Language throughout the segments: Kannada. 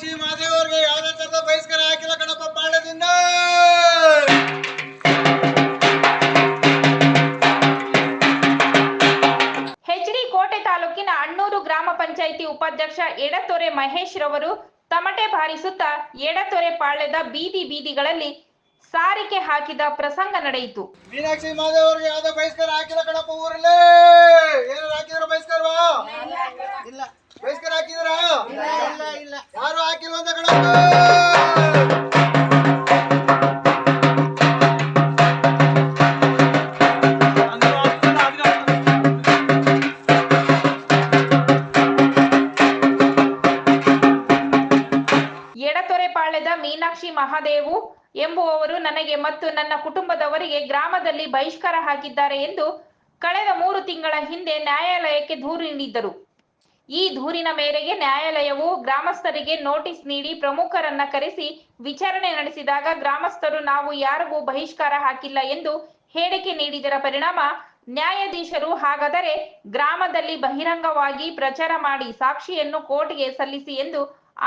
ಮೀನಾಕ್ಷಿ ಮಾದೇವ್ ಯಾವುದೇ ಯಾವ್ದೇ ತರದ ಬಹಿಷ್ಕಾರ ಹಾಕಿಲ್ಲ ಕಣಪ್ಪ ಪಾಳ್ಯದಿಂದ ಹೆಚ್ಡಿ ಕೋಟೆ ತಾಲೂಕಿನ ಅಣ್ಣೂರು ಗ್ರಾಮ ಪಂಚಾಯಿತಿ ಉಪಾಧ್ಯಕ್ಷ ಎಡತೊರೆ ಮಹೇಶ್ ರವರು ತಮಟೆ ಬಾರಿಸುತ್ತಾ ಎಡತೊರೆ ಪಾಳ್ಯದ ಬೀದಿ ಬೀದಿಗಳಲ್ಲಿ ಸಾರಿಕೆ ಹಾಕಿದ ಪ್ರಸಂಗ ನಡೆಯಿತು. ಮೀನಾಕ್ಷಿ ಮಾದೇವರಿಗೆ ಯಾವುದೇ ಬಹಿಷ್ಕಾರ ಹಾಕಿಲ್ಲ ಕಣಪ್ಪ ಊರಲ್ಲಿ ಏನಾರು ಹಾಕಿದ್ರ ಬಹಿಷ್ಕಾರವಾ ಇಲ್ಲ ಬಹಿಷ್ಕಾರ ಹಾಕಿದ್ರ ಇಲ್ಲ ಇಲ್ಲ ಯಾರು ಹಾಕಿಲ್ಲ ಅಂತ ಪಾಳ್ಯದ ಮೀನಾಕ್ಷಿ ಮಹಾದೇವು ಎಂಬುವವರು ನನಗೆ ಮತ್ತು ನನ್ನ ಕುಟುಂಬದವರಿಗೆ ಗ್ರಾಮದಲ್ಲಿ ಬಹಿಷ್ಕಾರ ಹಾಕಿದ್ದಾರೆ ಎಂದು ಕಳೆದ ಮೂರು ತಿಂಗಳ ಹಿಂದೆ ನ್ಯಾಯಾಲಯಕ್ಕೆ ದೂರು ನೀಡಿದ್ದರು. ಈ ದೂರಿನ ಮೇರೆಗೆ ನ್ಯಾಯಾಲಯವು ಗ್ರಾಮಸ್ಥರಿಗೆ ನೋಟಿಸ್ ನೀಡಿ ಪ್ರಮುಖರನ್ನ ಕರೆಸಿ ವಿಚಾರಣೆ ನಡೆಸಿದಾಗ ಗ್ರಾಮಸ್ಥರು ನಾವು ಯಾರಿಗೂ ಬಹಿಷ್ಕಾರ ಹಾಕಿಲ್ಲ ಎಂದು ಹೇಳಿಕೆ ನೀಡಿದರ ಪರಿಣಾಮ ನ್ಯಾಯಾಧೀಶರು ಹಾಗಾದರೆ ಗ್ರಾಮದಲ್ಲಿ ಬಹಿರಂಗವಾಗಿ ಪ್ರಚಾರ ಮಾಡಿ ಸಾಕ್ಷಿಯನ್ನು ಕೋರ್ಟ್ಗೆ ಸಲ್ಲಿಸಿ ಎಂದು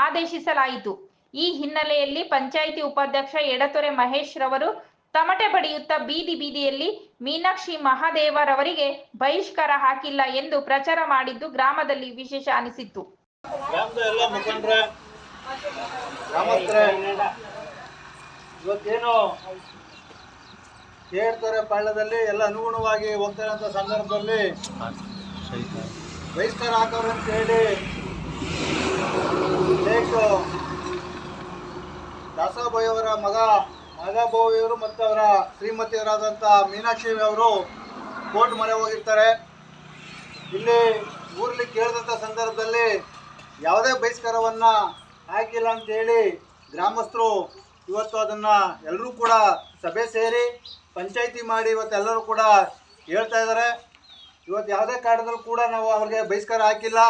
ಆದೇಶಿಸಲಾಯಿತು. ಈ ಹಿನ್ನೆಲೆಯಲ್ಲಿ ಪಂಚಾಯಿತಿ ಉಪಾಧ್ಯಕ್ಷ ಎಡತೊರೆ ಮಹೇಶ್ ರವರು ತಮಟೆ ಬಡಿಯುತ್ತಾ ಬೀದಿ ಬೀದಿಯಲ್ಲಿ ಮೀನಾಕ್ಷಿ ಮಹಾದೇವರವರಿಗೆ ಬಹಿಷ್ಕಾರ ಹಾಕಿಲ್ಲ ಎಂದು ಪ್ರಚಾರ ಮಾಡಿದ್ದು ಗ್ರಾಮದಲ್ಲಿ ವಿಶೇಷ ಅನಿಸಿತ್ತು. ಕೇಳ್ತಾರೆ ಪಾಳ್ಯದಲ್ಲಿ, ಎಲ್ಲ ಅನುಗುಣವಾಗಿ ಹೋಗ್ತಾರಂತ ಸಂದರ್ಭದಲ್ಲಿ ಬಹಿಷ್ಕಾರ ಅಂತ ಹೇಳಿ ಅವರ ಮಗ ನಾಗಾಬಾಯಿಯವರು ಮತ್ತು ಅವರ ಶ್ರೀಮತಿಯರಾದಂಥ ಮೀನಾಕ್ಷಿ ಅವರು ಕೋರ್ಟ್ ಮೊರೆ ಹೋಗಿರ್ತಾರೆ. ಇಲ್ಲಿ ಊರಲ್ಲಿ ಕೇಳಿದಂಥ ಸಂದರ್ಭದಲ್ಲಿ ಯಾವುದೇ ಬಹಿಷ್ಕಾರವನ್ನು ಹಾಕಿಲ್ಲ ಅಂತೇಳಿ ಗ್ರಾಮಸ್ಥರು ಇವತ್ತು ಅದನ್ನು ಎಲ್ಲರೂ ಕೂಡ ಸಭೆ ಸೇರಿ ಪಂಚಾಯಿತಿ ಮಾಡಿ ಇವತ್ತೆಲ್ಲರೂ ಕೂಡ ಹೇಳ್ತಾ ಇದ್ದಾರೆ. ಇವತ್ತು ಯಾವುದೇ ಕಾರಣದಲ್ಲೂ ಕೂಡ ನಾವು ಅವ್ರಿಗೆ ಬಹಿಷ್ಕಾರ ಹಾಕಿಲ್ಲ.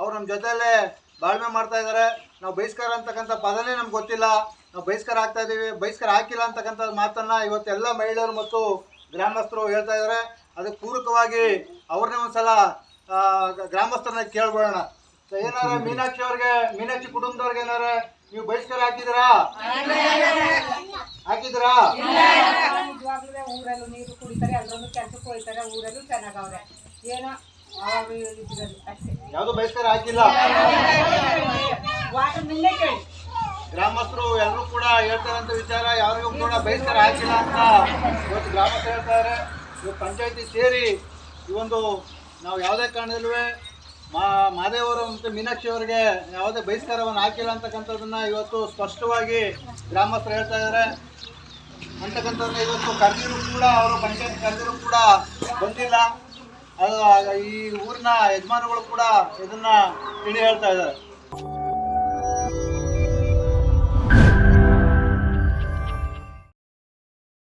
ಅವ್ರು ನಮ್ಮ ಜೊತೆಯಲ್ಲೇ ಬಾಳ್ಮೆ ಮಾಡ್ತಾ ಇದ್ದಾರೆ. ನಾವು ಬಹಿಷ್ಕಾರ ಅಂತಕ್ಕಂಥ ಪದನೇ ನಮ್ಗೆ ಗೊತ್ತಿಲ್ಲ. ನಾವು ಬಹಿಷ್ಕಾರ ಆಗ್ತಾ ಇದ್ದೀವಿ. ಬಹಿಷ್ಕಾರ ಹಾಕಿಲ್ಲ ಅಂತಕ್ಕಂಥ ಮಾತನ್ನ ಇವತ್ತೆಲ್ಲ ಮಹಿಳೆಯರು ಮತ್ತು ಗ್ರಾಮಸ್ಥರು ಹೇಳ್ತಾ ಇದ್ದಾರೆ. ಅದಕ್ಕೆ ಪೂರಕವಾಗಿ ಅವ್ರನ್ನೇ ಒಂದ್ಸಲ ಗ್ರಾಮಸ್ಥರನ್ನ ಕೇಳ್ಬೋಣ ಏನಾರ ಮೀನಾಕ್ಷಿ ಅವ್ರಿಗೆ ಮೀನಾಕ್ಷಿ ಕುಟುಂಬದವ್ರಿಗೆ ಏನಾರ ನೀವು ಬಹಿಷ್ಕಾರ ಹಾಕಿದಿರಾ ಹಾಕಿದಿರಾ ಊರಲ್ಲೂ ನೀರು ಕುಡಿತಾರೆ ಎಲ್ಲರೂ ಕೆಲ್ಸಕ್ಕೆ ಹೋಗ್ತಾರೆ ಊರಲ್ಲೂ ಚೆನ್ನಾಗವ್ರೆ ಏನೋ ಯಾವುದು ಬಹಿಷ್ಕಾರ ಹಾಕಿಲ್ಲ? ಗ್ರಾಮಸ್ಥರು ಎಲ್ಲರೂ ಕೂಡ ಹೇಳ್ತಾರಂತ ವಿಚಾರ, ಯಾರಿಗೂ ಕೂಡ ಬಹಿಷ್ಕಾರ ಹಾಕಿಲ್ಲ ಅಂತ ಇವತ್ತು ಗ್ರಾಮಸ್ಥರು ಹೇಳ್ತಾರೆ. ಇವತ್ತು ಪಂಚಾಯತಿ ಸೇರಿ ಈ ಒಂದು ನಾವು ಯಾವುದೇ ಕಾರಣದಲ್ಲೂ ಮಾ, ಮಾದೇವರು ಮತ್ತು ಮೀನಾಕ್ಷಿ ಅವರಿಗೆ ಯಾವುದೇ ಬಹಿಷ್ಕಾರವನ್ನು ಹಾಕಿಲ್ಲ ಅಂತಕ್ಕಂಥದ್ದನ್ನು ಇವತ್ತು ಸ್ಪಷ್ಟವಾಗಿ ಗ್ರಾಮಸ್ಥರು ಹೇಳ್ತಾ ಇದ್ದಾರೆ. ಅಂತಕ್ಕಂಥದ್ದನ್ನ ಇವತ್ತು ಕರೆದಿರು ಕೂಡ, ಅವರು ಪಂಚಾಯತ್ ಕರೆದಿರು ಕೂಡ ಬಂದಿಲ್ಲ. ಅದು ಈ ಊರಿನ ಯಜಮಾನಗಳು ಕೂಡ ಇದನ್ನು ತಿಳಿ ಹೇಳ್ತಾ ಇದ್ದಾರೆ.